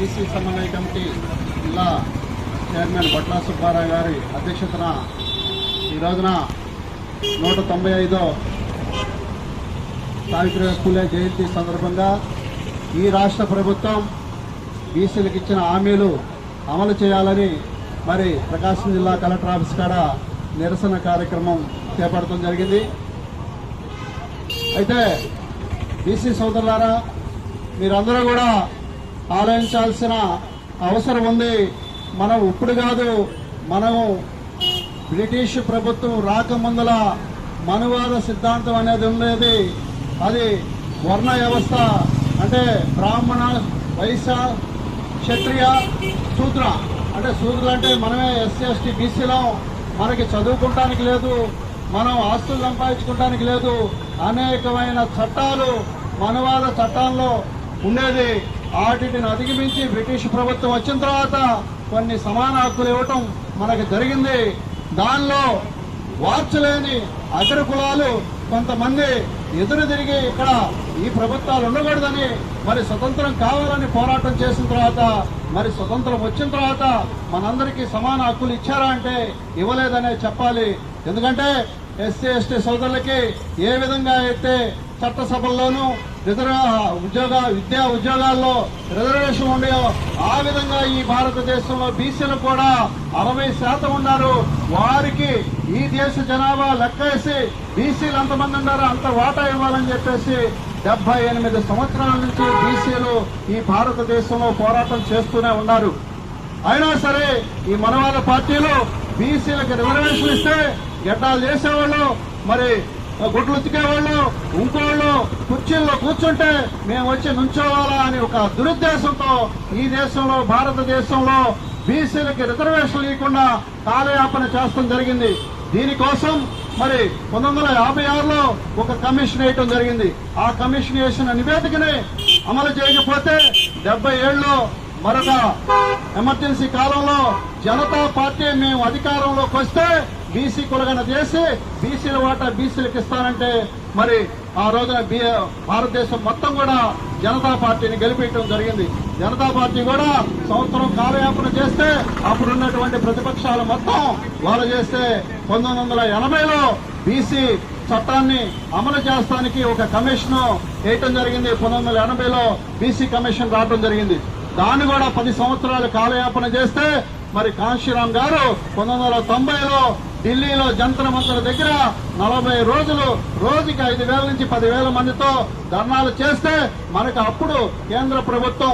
BC సమన్వయ committee జిల్లా chairman బట్లా Subbarao గారి అధ్యక్షతన ఈ రోజున నూట తొంభై ఐదో సావిత్రిబాయి పూలే జయంతి సందర్భంగా ఈ రాష్ట్ర ప్రభుత్వం బీసీలకు ఇచ్చిన హామీలు అమలు చేయాలని మరి ప్రకాశం జిల్లా కలెక్టర్ ఆఫీస్ కాడ నిరసన కార్యక్రమం చేపడటం జరిగింది. అయితే బీసీ సోదరులారా మీరందరూ కూడా ఆలోచించాల్సిన అవసరం ఉంది. మనం ఇప్పుడు కాదు మనము బ్రిటిష్ ప్రభుత్వం రాకముందుల మనువాద సిద్ధాంతం అనేది ఉండేది. అది వర్ణ వ్యవస్థ అంటే బ్రాహ్మణ వైశ్య క్షత్రియ శూద్ర. అంటే శూద్రులు అంటే మనమే ఎస్సీ ఎస్టీ బీసీలో మనకి చదువుకుంటానికి లేదు మనం ఆస్తులు సంపాదించుకోవడానికి లేదు. అనేకమైన చట్టాలు మనువాద చట్టాల్లో ఉండేది. వాటిని అధిగమించి బ్రిటిష్ ప్రభుత్వం వచ్చిన తర్వాత కొన్ని సమాన హక్కులు ఇవ్వటం మనకి జరిగింది. దానిలో వార్చలేని అగ్ర కులాలు కొంతమంది ఎదురు తిరిగి ఇక్కడ ఈ ప్రభుత్వాలు ఉండకూడదని మరి స్వతంత్రం కావాలని పోరాటం చేసిన తర్వాత మరి స్వతంత్రం వచ్చిన తర్వాత మనందరికీ సమాన హక్కులు ఇచ్చారా అంటే ఇవ్వలేదనే చెప్పాలి. ఎందుకంటే ఎస్సీ ఎస్టీ సోదరులకి ఏ విధంగా అయితే చట్టసభల్లోనూ రిజర్వ్ ఉద్యోగ విద్యా ఉద్యోగాల్లో రిజర్వేషన్ ఉండేవో ఆ విధంగా ఈ భారతదేశంలో బీసీలు కూడా అరవై శాతం ఉన్నారు. వారికి ఈ దేశ జనాభా లెక్కేసి బీసీలు ఎంతమంది ఉన్నారో అంత వాటా ఇవ్వాలని చెప్పేసి డెబ్బై ఎనిమిది సంవత్సరాల నుంచి బీసీలు ఈ భారతదేశంలో పోరాటం చేస్తూనే ఉన్నారు. అయినా సరే ఈ మనవాద పార్టీలు బీసీలకు రిజర్వేషన్ ఇస్తే గెడ్డాలు చేసేవాళ్ళు మరి గుడ్లు ఉతికేవాళ్ళు ఇంకోళ్ళు కుర్చీల్లో కూర్చుంటే మేము వచ్చి నుంచోవాలా అని ఒక దురుద్దేశంతో ఈ దేశంలో భారతదేశంలో బీసీలకి రిజర్వేషన్ ఇవ్వకుండా కాలయాపన చేస్తాం జరిగింది. దీనికోసం మరి పంతొమ్మిది వందల యాభై ఆరులో ఒక కమిషన్ వేయటం జరిగింది. ఆ కమిషన్ వేసిన నివేదికని అమలు చేయకపోతే డెబ్బై ఏళ్ళలో మరొక ఎమర్జెన్సీ కాలంలో జనతా పార్టీ మేము అధికారంలోకి వస్తే బీసీ కులగన చేసి బీసీల వాటా బీసీలకు ఇస్తానంటే మరి ఆ రోజున భారతదేశం మొత్తం కూడా జనతా పార్టీని గెలిపించడం జరిగింది. జనతా పార్టీ కూడా సంవత్సరం కాలయాపన చేస్తే అప్పుడు ఉన్నటువంటి ప్రతిపక్షాలు మొత్తం వాళ్ళు చేస్తే పంతొమ్మిది వందల ఎనభైలో బీసీ చట్టాన్ని అమలు చేస్తానికి ఒక కమిషన్ వేయటం జరిగింది. పంతొమ్మిది వందల ఎనభైలో బీసీ కమిషన్ రావడం జరిగింది. దాన్ని కూడా పది సంవత్సరాలు కాలయాపన చేస్తే మరి కాంశీరామ్ గారు పంతొమ్మిది వందల తొంభైలో ఢిల్లీలో జంతర మంతర్ దగ్గర నలభై రోజులు రోజుకి ఐదు వేల నుంచి పదివేల మందితో ధర్నాలు చేస్తే మనకు అప్పుడు కేంద్ర ప్రభుత్వం